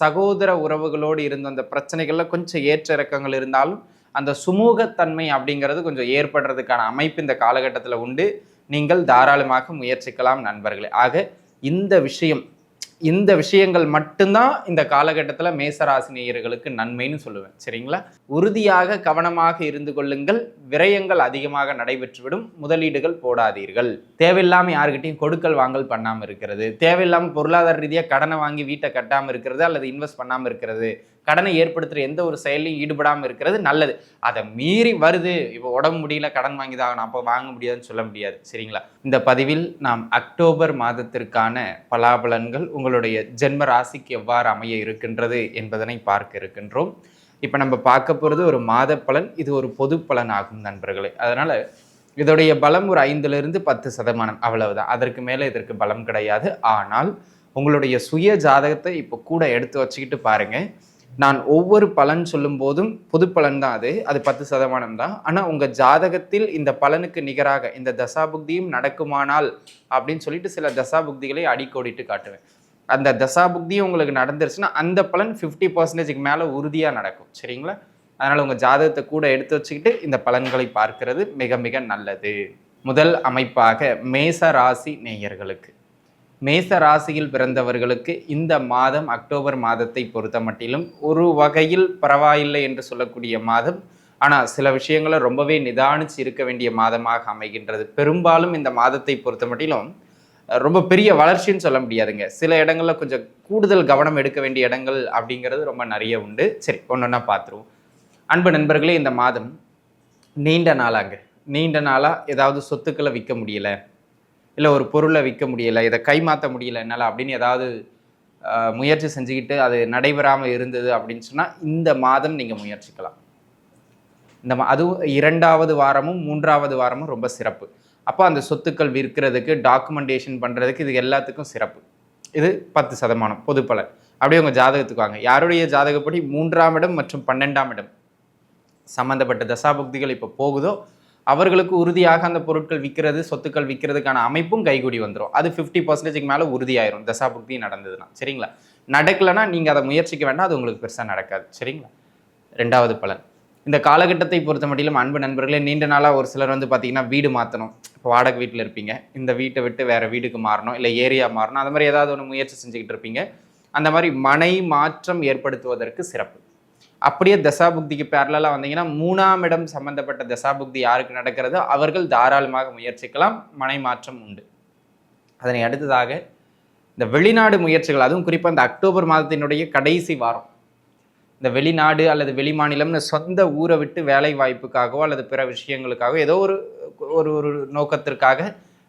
சகோதர உறவுகளோடு இருந்த அந்த பிரச்சனைகளில் கொஞ்சம் ஏற்ற இறக்கங்கள் இருந்தாலும் அந்த சுமூகத்தன்மை அப்படிங்கிறது கொஞ்சம் ஏற்படுறதுக்கான அமைப்பு இந்த காலகட்டத்தில் உண்டு. நீங்கள் தாராளமாக முயற்சிக்கலாம் நண்பர்களே. ஆக இந்த விஷயம் இந்த விஷயங்கள் மட்டும்தான் இந்த காலகட்டத்தில் மேசராசினியர்களுக்கு நன்மைன்னு சொல்லுவேன் சரிங்களா? உறுதியாக கவனமாக இருந்து கொள்ளுங்கள். விரயங்கள் அதிகமாக நடைபெற்றுவிடும். முதலீடுகள் போடாதீர்கள். தேவையில்லாமல் யாருக்கிட்டையும் கொடுக்கல் வாங்கல் பண்ணாமல் இருக்கிறது. தேவையில்லாமல் பொருளாதார ரீதியாக கடனை வாங்கி வீட்டை கட்டாமல் இருக்கிறது அல்லது இன்வெஸ்ட் பண்ணாமல் இருக்கிறது. கடனை ஏற்படுத்துகிற எந்த ஒரு செயலையும் ஈடுபடாமல் இருக்கிறது நல்லது. அதை மீறி வருது. இப்போ உடம்பு முடியல கடன் வாங்கி தான் அப்போ வாங்க முடியாதுன்னு சொல்ல முடியாது. சரிங்களா? இந்த பதிவில் நாம் அக்டோபர் மாதத்திற்கான பலாபலன்கள் உங்களுடைய ஜென்ம ராசிக்கு எவ்வாறு அமைய இருக்கின்றது என்பதனை பார்க்க இருக்கின்றோம். இப்போ நம்ம பார்க்க போகிறது ஒரு மாத பலன் இது ஒரு பொது பலன் ஆகும் நண்பர்களே. அதனால் இதோடைய பலம் ஒரு ஐந்துலேருந்து பத்து சதமானம் அவ்வளவுதான். அதற்கு மேலே இதற்கு பலம் கிடையாது. ஆனால் உங்களுடைய சுய ஜாதகத்தை இப்போ கூட எடுத்து வச்சுக்கிட்டு பாருங்கள் நான் ஒவ்வொரு பலன் சொல்லும் போதும் பொது பலன் தான் அது. அது பத்து சதமானம் தான். ஆனால் உங்கள் ஜாதகத்தில் இந்த பலனுக்கு நிகராக இந்த தசாபுக்தியும் நடக்குமானால் அப்படின்னு சொல்லிட்டு சில தசாபுக்திகளை அடிக்கோடிட்டு காட்டுவேன். அந்த தசாபுக்தியும் உங்களுக்கு நடந்துருச்சுன்னா அந்த பலன் ஃபிஃப்டி பர்சன்டேஜுக்கு மேலே உறுதியாக நடக்கும். சரிங்களா? அதனால் உங்கள் ஜாதகத்தை கூட எடுத்து வச்சுக்கிட்டு இந்த பலன்களை பார்க்கிறது மிக மிக நல்லது. முதல் அமைப்பாக மேச ராசி நேயர்களுக்கு. மேச ராசியில் பிறந்தவர்களுக்கு இந்த மாதம் அக்டோபர் மாதத்தை பொறுத்த மட்டிலும் ஒரு வகையில் பரவாயில்லை என்று சொல்லக்கூடிய மாதம். ஆனால் சில விஷயங்களை ரொம்பவே நிதானிச்சு இருக்க வேண்டிய மாதமாக அமைகின்றது. பெரும்பாலும் இந்த மாதத்தை பொறுத்த மட்டிலும் ரொம்ப பெரிய வளர்ச்சின்னு சொல்ல முடியாதுங்க. சில இடங்களில் கொஞ்சம் கூடுதல் கவனம் எடுக்க வேண்டிய இடங்கள் அப்படிங்கிறது ரொம்ப நிறைய உண்டு. சரி ஒன்று பார்த்துருவோம் அன்பு நண்பர்களே இந்த மாதம் நீண்ட நாளாங்க. நீண்ட நாளாக ஏதாவது சொத்துக்களை விற்க முடியலை. இல்லை ஒரு பொருளை விற்க முடியலை இதை கைமாற்ற முடியல என்னால் அப்படின்னு ஏதாவது முயற்சி செஞ்சுக்கிட்டு அது நடைபெறாமல் இருந்தது அப்படின்னு சொன்னால் இந்த மாதம் நீங்கள் முயற்சிக்கலாம். இந்த மா அதுவும் இரண்டாவது வாரமும் மூன்றாவது வாரமும் ரொம்ப சிறப்பு. அப்போ அந்த சொத்துக்கள் விற்கிறதுக்கு டாக்குமெண்டேஷன் பண்ணுறதுக்கு இது எல்லாத்துக்கும் சிறப்பு. இது பத்து சதமானம் பொதுப்பலன் அப்படியே உங்கள் ஜாதகத்துக்கு வாங்க. யாருடைய ஜாதகப்படி? மூன்றாம் இடம் மற்றும் பன்னெண்டாம் இடம். சம்மந்தப்பட்ட தசாபுக்திகள் இப்போ போகுதோ அவர்களுக்கு உறுதியாக அந்த பொருட்கள் விற்கிறது சொத்துக்கள் விற்கிறதுக்கான அமைப்பும் கைகூடி வந்துடும் அது ஃபிஃப்டி பர்சன்டேஜுக்கு மேலே உறுதியாயிரும். தசாபுக்தி நடந்ததுன்னா. சரிங்களா? நடக்கலைன்னா நீங்கள் அதை முயற்சிக்க வேண்டாம். அது உங்களுக்கு பெருசாக நடக்காது. சரிங்களா? ரெண்டாவது பலன். இந்த காலகட்டத்தை பொறுத்த மட்டிலும் அன்பு நண்பர்களே நீண்ட நாளாக ஒரு சிலர் வந்து பார்த்தீங்கன்னா வீடு மாற்றணும் இப்போ வாடகை வீட்டில் இருப்பீங்க. இந்த வீட்டை விட்டு வேறு வீடுக்கு மாறணும். இல்லை ஏரியா மாறணும். அந்த மாதிரி ஏதாவது ஒன்று முயற்சி செஞ்சுக்கிட்டு இருப்பீங்க. அந்த மாதிரி மனை மாற்றம் ஏற்படுத்துவதற்கு சிறப்பு. அப்படியே தசாபுக்திக்கு பேரலாக வந்தீங்கன்னா மூணாம் இடம் சம்பந்தப்பட்ட தசாபுக்தி யாருக்கு நடக்கிறதோ? அவர்கள் தாராளமாக முயற்சிக்கலாம். மனை மாற்றம் உண்டு. அதனை அடுத்ததாக இந்த வெளிநாடு முயற்சிகள் அதுவும் குறிப்பாக இந்த அக்டோபர் மாதத்தினுடைய கடைசி வாரம். இந்த வெளிநாடு அல்லது வெளிமாநிலம்னு சொந்த ஊரை விட்டு வேலை வாய்ப்புக்காகவோ அல்லது பிற விஷயங்களுக்காகவோ ஏதோ ஒரு ஒரு ஒரு நோக்கத்திற்காக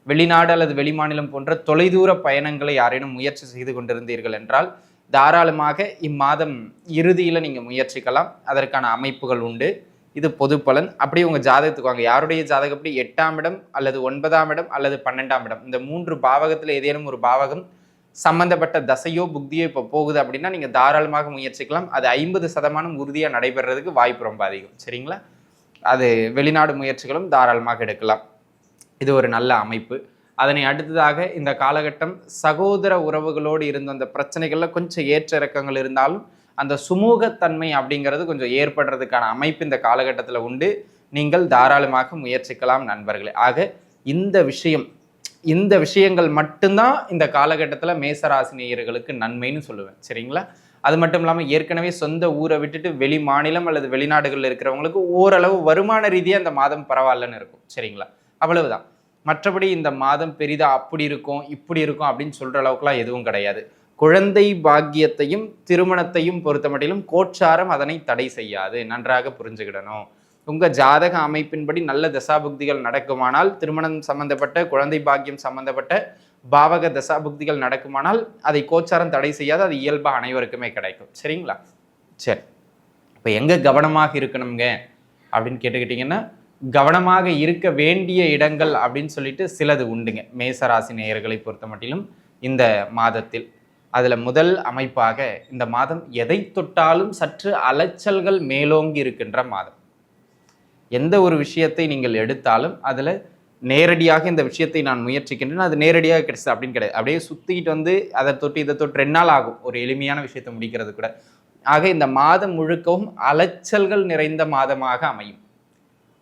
வெளிநாடு அல்லது வெளிமாநிலம் போன்ற தொலைதூர பயணங்களை யாரேனும் முயற்சி செய்து கொண்டிருந்தீர்கள் என்றால் தாராளமாக இம்மாதம் இறுதியில் நீங்கள் முயற்சிக்கலாம். அதற்கான அமைப்புகள் உண்டு. இது பொது பலன். அப்படி உங்கள் ஜாதகத்துக்கு வாங்க. யாருடைய ஜாதகப்படி எட்டாம் இடம் அல்லது ஒன்பதாம் இடம் அல்லது பன்னெண்டாம் இடம்? இந்த மூன்று பாவகத்தில் ஏதேனும் ஒரு பாவகம் சம்பந்தப்பட்ட தசையோ புக்தியோ இப்போ போகுது அப்படின்னா நீங்கள் தாராளமாக முயற்சிக்கலாம். அது ஐம்பது சதமானம் உறுதியாக நடைபெறதுக்கு வாய்ப்பு ரொம்ப அதிகம். சரிங்களா? அது வெளிநாடு முயற்சிகளும் தாராளமாக எடுக்கலாம். இது ஒரு நல்ல அமைப்பு. அதனை அடுத்ததாக இந்த காலகட்டம் சகோதர உறவுகளோடு இருந்த அந்த பிரச்சனைகளில் கொஞ்சம் ஏற்ற இறக்கங்கள் இருந்தாலும் அந்த சுமூகத்தன்மை அப்படிங்கிறது கொஞ்சம் ஏற்படுறதுக்கான அமைப்பு இந்த காலகட்டத்தில் உண்டு. நீங்கள் தாராளமாக முயற்சிக்கலாம் நண்பர்களே. ஆக இந்த விஷயம் இந்த விஷயங்கள் மட்டும்தான் இந்த காலகட்டத்தில் மேசராசினியர்களுக்கு நன்மைன்னு சொல்லுவேன். சரிங்களா? அது மட்டும் இல்லாமல் ஏற்கனவே சொந்த ஊரை விட்டுட்டு வெளி மாநிலம் அல்லது வெளிநாடுகளில் இருக்கிறவங்களுக்கு ஓரளவு வருமான ரீதியாக அந்த மாதம் பரவாயில்லன்னு இருக்கும். சரிங்களா? அவ்வளவுதான். மற்றபடி இந்த மாதம் பெரிதாக அப்படி இருக்கும் இப்படி இருக்கும் அப்படின்னு சொல்கிற அளவுக்குலாம் எதுவும் கிடையாது. குழந்தை பாக்கியத்தையும் திருமணத்தையும் பொறுத்த மட்டிலும் கோச்சாரம் அதனை தடை செய்யாது. நன்றாக புரிஞ்சுக்கிடணும். உங்கள் ஜாதக அமைப்பின்படி நல்ல தசாபுக்திகள் நடக்குமானால் திருமணம் சம்பந்தப்பட்ட குழந்தை பாக்கியம் சம்பந்தப்பட்ட பாவக தசாபுக்திகள் நடக்குமானால் அதை கோச்சாரம் தடை செய்யாது. அது இயல்பாக அனைவருக்குமே கிடைக்கும். சரிங்களா? சரி. இப்போ எங்கே கவனமாக இருக்கணுங்க அப்படின்னு கேட்டுக்கிட்டிங்கன்னா கவனமாக இருக்க வேண்டிய இடங்கள் அப்படின்னு சொல்லிட்டு சிலது உண்டுங்க. மேசராசி நேயர்களை பொறுத்த மட்டிலும் இந்த மாதத்தில். அதில் முதல் அமைப்பாக இந்த மாதம் எதை தொட்டாலும் சற்று அலைச்சல்கள் மேலோங்கி இருக்கின்ற மாதம். எந்த ஒரு விஷயத்தை நீங்கள் எடுத்தாலும் அதில் நேரடியாக இந்த விஷயத்தை நான் முயற்சிக்கின்றேன். அது நேரடியாக கிடைச்சது அப்படின்னு கிடையாது. அப்படியே சுற்றிக்கிட்டு வந்து அதை தொட்டு இதை தொட்டு ரெண்டு நாள் ஆகும். ஒரு எளிமையான விஷயத்தை முடிக்கிறது கூட. ஆக இந்த மாதம் முழுக்கவும் அலைச்சல்கள் நிறைந்த மாதமாக அமையும்.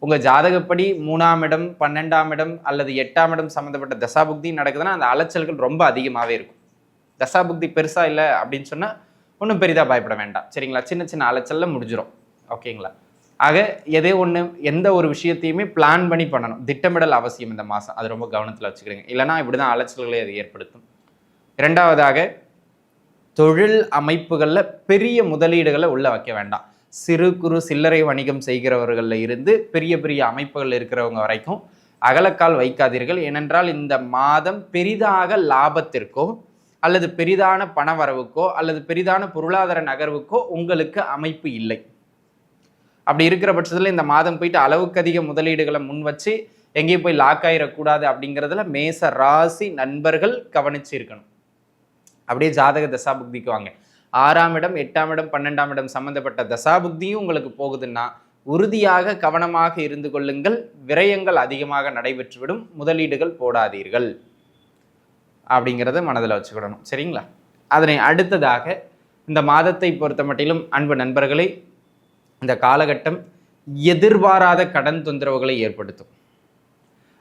உங்கள் ஜாதகப்படி மூணாம் இடம் பன்னெண்டாம் இடம் அல்லது எட்டாம் இடம் சம்மந்தப்பட்ட தசாபுக்தி நடக்குதுன்னா அந்த அலைச்சல்கள் ரொம்ப அதிகமாகவே இருக்கும். தசாபுக்தி பெருசாக இல்லை அப்படின்னு சொன்னால் ஒன்றும் பெரிதாக பயப்பட வேண்டாம். சரிங்களா? சின்ன சின்ன அலைச்சலில் முடிஞ்சிடும் ஓகேங்களா? ஆக எதே ஒன்று எந்த ஒரு விஷயத்தையுமே பிளான் பண்ணி பண்ணணும். திட்டமிடல் அவசியம் இந்த மாதம் அது ரொம்ப கவனத்தில் வச்சுக்கிறீங்க. இல்லைனா இப்படி தான் அலைச்சல்களை அது ஏற்படுத்தும். இரண்டாவதாக தொழில் அமைப்புகளில் பெரிய முதலீடுகளை உள்ளே வைக்க வேண்டாம். சிறு குறு சில்லறை வணிகம் செய்கிறவர்களில் இருந்து பெரிய பெரிய அமைப்புகள் இருக்கிறவங்க வரைக்கும் அகலக்கால் வைக்காதீர்கள். ஏனென்றால் இந்த மாதம் பெரிதாக லாபத்திற்கோ அல்லது பெரிதான பண வரவுக்கோ அல்லது பெரிதான பொருளாதார நகர்வுக்கோ உங்களுக்கு அமைப்பு இல்லை. அப்படி இருக்கிற பட்சத்தில் இந்த மாதம் போயிட்டு அளவுக்கு அதிக முதலீடுகளை முன் வச்சு எங்கேயும் போய் லாக் ஆயிடக்கூடாது அப்படிங்கிறதுல மேச ராசி நண்பர்கள் கவனிச்சு இருக்கணும். அப்படியே ஜாதக தசாபுக்திக்கு வாங்க. ஆறாம் இடம் எட்டாம் இடம் பன்னெண்டாம் இடம் சம்பந்தப்பட்ட தசாபுக்தியும் உங்களுக்கு போகுதுன்னா உறுதியாக கவனமாக இருந்து கொள்ளுங்கள். விரயங்கள் அதிகமாக நடைபெற்றுவிடும். முதலீடுகள் போடாதீர்கள். அப்படிங்கிறத மனதில் வச்சுக்கிடணும். சரிங்களா? அதனை அடுத்ததாக இந்த மாதத்தை பொறுத்த மட்டிலும் அன்பு நண்பர்களை இந்த காலகட்டம் எதிர்பாராத கடன் தொந்தரவுகளை ஏற்படுத்தும்.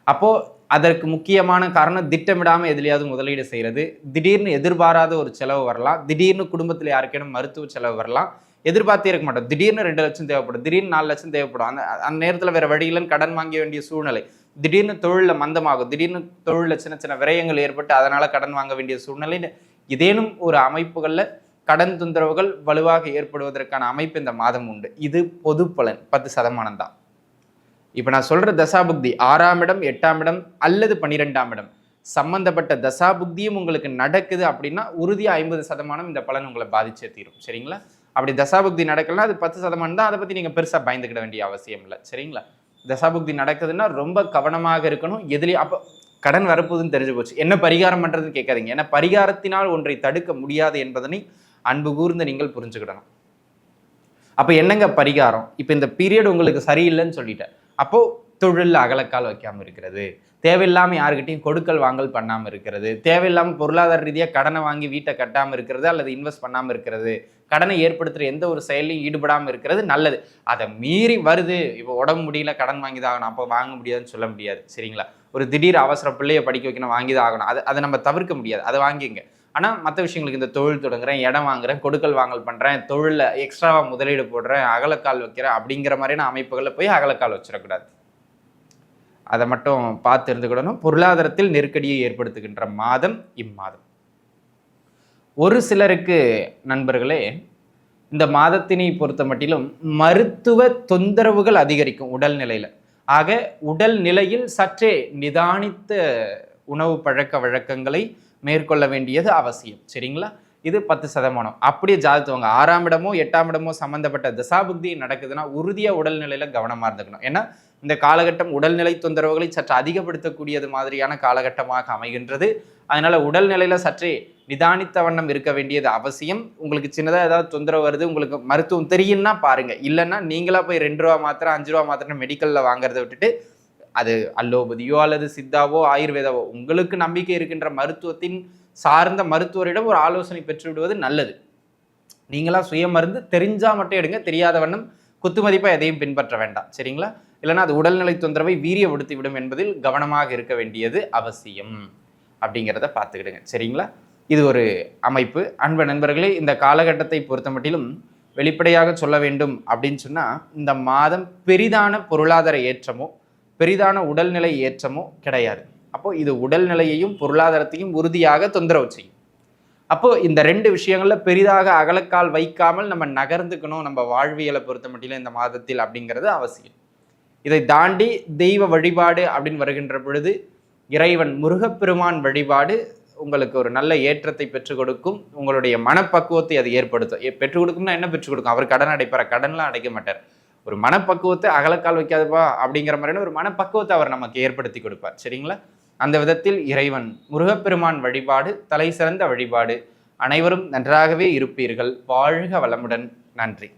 அப்போது அதற்கு முக்கியமான காரணம் திட்டமிடாமல் எதுலையாவது முதலீடு செய்கிறது திடீர்னு எதிர்பாராத ஒரு செலவு வரலாம். திடீர்னு குடும்பத்தில் யாருக்கேனும் மருத்துவ செலவு வரலாம். எதிர்பார்த்தே இருக்க மாட்டோம். திடீர்னு ரெண்டு லட்சம் தேவைப்படும். திடீர்னு நாலு லட்சம் தேவைப்படும். அந்த அந்த நேரத்தில் வேறு வழியிலும் கடன் வாங்க வேண்டிய சூழ்நிலை. திடீர்னு தொழிலில் மந்தமாகும். திடீர்னு தொழிலில் சின்ன சின்ன விரயங்கள் ஏற்பட்டு அதனால் கடன் வாங்க வேண்டிய சூழ்நிலைன்னு இதேனும் ஒரு அமைப்புகளில் கடன் தொந்தரவுகள் வலுவாக ஏற்படுவதற்கான அமைப்பு இந்த மாதம் உண்டு. இது பொது பலன். பத்து சதமானம் தான். இப்போ நான் சொல்கிற தசாபுக்தி ஆறாம் இடம் எட்டாம் இடம் அல்லது பன்னிரெண்டாம் இடம். சம்பந்தப்பட்ட தசாபுக்தியும் உங்களுக்கு நடக்குது அப்படின்னா உறுதியாக ஐம்பது சதமானம் இந்த பலன் உங்களை பாதிச்சே தீரும். சரிங்களா? அப்படி தசாபுக்தி நடக்கலன்னா அது பத்து சதமானம் தான். அதை பற்றி நீங்கள் பெருசாக பயந்துக்கிட வேண்டிய அவசியம் இல்லை. சரிங்களா? தசாபுக்தி நடக்குதுன்னா ரொம்ப கவனமாக இருக்கணும். எதுலேயும் அப்போ கடன் வரப்போகுதுன்னு தெரிஞ்சு போச்சு. என்ன பரிகாரம் பண்ணுறதுன்னு கேட்காதீங்க. ஏன்னா பரிகாரத்தினால் ஒன்றை தடுக்க முடியாது என்பதனை அன்பு கூர்ந்து நீங்கள் புரிஞ்சுக்கிடணும். அப்போ என்னங்க பரிகாரம்? இப்போ இந்த பீரியட் உங்களுக்கு சரியில்லைன்னு சொல்லிட்டேன். அப்போது தொழிலில் அகலக்கால் வைக்காமல் இருக்கிறது. தேவையில்லாமல் யாருக்கிட்டையும் கொடுக்கல் வாங்கல் பண்ணாமல் இருக்கிறது. தேவையில்லாமல் பொருளாதார ரீதியாக கடனை வாங்கி வீட்டை கட்டாமல் இருக்கிறது அல்லது இன்வெஸ்ட் பண்ணாமல் இருக்கிறது. கடனை ஏற்படுத்துகிற எந்த ஒரு செயலையும் ஈடுபடாமல் இருக்கிறது நல்லது. அதை மீறி வருது. இப்போ உடம்பு முடியல கடன் வாங்கி தான் ஆகணும் அப்போ வாங்க முடியாதுன்னு சொல்ல முடியாது. சரிங்களா? ஒரு திடீர் அவசர பிள்ளையை படிக்க வைக்கணும் வாங்கி தான் ஆகணும். அதை அதை நம்ம தவிர்க்க முடியாது. அதை வாங்கிங்க ஆனால் மற்ற விஷயங்களுக்கு இந்த தொழில் தொடங்குறேன் இடம் வாங்குறேன் கொடுக்கல் வாங்கல் பண்ணுறேன் தொழிலில் எக்ஸ்ட்ராவாக முதலீடு போடுறேன் அகலக்கால் வைக்கிறேன் அப்படிங்கிற மாதிரியான அமைப்புகளில் போய் அகலக்கால் வச்சிடக்கூடாது. அதை மட்டும் பார்த்து இருந்துக்கிடணும். பொருளாதாரத்தில் நெருக்கடியை ஏற்படுத்துகின்ற மாதம் இம்மாதம். ஒரு சிலருக்கு நண்பர்களே இந்த மாதத்தினை பொறுத்த மட்டிலும் மருத்துவ தொந்தரவுகள் அதிகரிக்கும் உடல்நிலையில். ஆக உடல் நிலையில் சற்றே நிதானித்த உணவு பழக்க வழக்கங்களை மேற்கொள்ள வேண்டியது அவசியம். சரிங்களா? இது பத்து சதமானம். அப்படியே ஜாதத்துவங்க ஆறாம் இடமோ எட்டாம் இடமோ சம்மந்தப்பட்ட தசாபுக்தி நடக்குதுன்னா உறுதியாக உடல்நிலையில் கவனமாக இருந்துக்கணும். ஏன்னா இந்த காலகட்டம் உடல்நிலை தொந்தரவுகளை சற்று அதிகப்படுத்தக்கூடியது மாதிரியான காலகட்டமாக அமைகின்றது. அதனால் உடல்நிலையில் சற்றே நிதானித்த வண்ணம் இருக்க வேண்டியது அவசியம். உங்களுக்கு சின்னதாக ஏதாவது தொந்தரவு வருது உங்களுக்கு மருத்துவம் தெரியும்னா பாருங்கள் இல்லைன்னா நீங்களாக போய் ரெண்டு ரூபா மாத்திரம் அஞ்சு ரூபா மாத்திரம் மெடிக்கலில் வாங்குறத விட்டுட்டு அது அல்லோபதியோ அல்லது சித்தாவோ ஆயுர்வேதாவோ உங்களுக்கு நம்பிக்கை இருக்கின்ற மருத்துவத்தின் சார்ந்த மருத்துவரிடம் ஒரு ஆலோசனை பெற்றுவிடுவது நல்லது. நீங்களாம் சுய மருந்து தெரிஞ்சால் மட்டும் எடுங்க தெரியாத வண்ணம் குத்துமதிப்பாக எதையும் பின்பற்ற வேண்டாம். சரிங்களா? இல்லைன்னா அது உடல்நிலை தொந்தரவை வீரியப்படுத்தி விடும் என்பதில் கவனமாக இருக்க வேண்டியது அவசியம் அப்படிங்கிறத பார்த்துக்கிடுங்க. சரிங்களா? இது ஒரு அமைப்பு. அன்பு நண்பர்களே இந்த காலகட்டத்தை பொறுத்த மட்டிலும் வெளிப்படையாக சொல்ல வேண்டும் அப்படின்னு சொன்னால் இந்த மாதம் பெரிதான பொருளாதார ஏற்றமோ பெரிதான உடல்நிலை ஏற்றமோ கிடையாது. அப்போது இது உடல்நிலையையும் பொருளாதாரத்தையும் உறுதியாக தொந்தரவு செய்யும். அப்போது இந்த ரெண்டு விஷயங்களில் பெரிதாக அகலக்கால் வைக்காமல் நம்ம நகர்ந்துக்கணும் நம்ம வாழ்வியலை பொறுத்த மட்டும் இந்த மாதத்தில் அப்படிங்கிறது அவசியம். இதை தாண்டி தெய்வ வழிபாடு அப்படின்னு வருகின்ற பொழுது இறைவன் முருகப்பெருமான் வழிபாடு உங்களுக்கு ஒரு நல்ல ஏற்றத்தை பெற்றுக் கொடுக்கும். உங்களுடைய மனப்பக்குவத்தை அது ஏற்படுத்தும். பெற்றுக் கொடுக்கும்னா என்ன பெற்றுக் கொடுக்கும்? அவர் கடன் அடைப்பார்? கடன்லாம் அடைக்க மாட்டார். ஒரு மனப்பக்குவத்தை அகலக்கால் வைக்காதப்பா அப்படிங்கிற மாதிரியான ஒரு மனப்பக்குவத்தை அவர் நமக்கு ஏற்படுத்தி கொடுப்பார். சரிங்களா? அந்த விதத்தில் இறைவன் முருகப்பெருமான் வழிபாடு தலை சிறந்த வழிபாடு அனைவரும் நன்றாகவே இருப்பீர்கள். வாழ்க வளமுடன். நன்றி.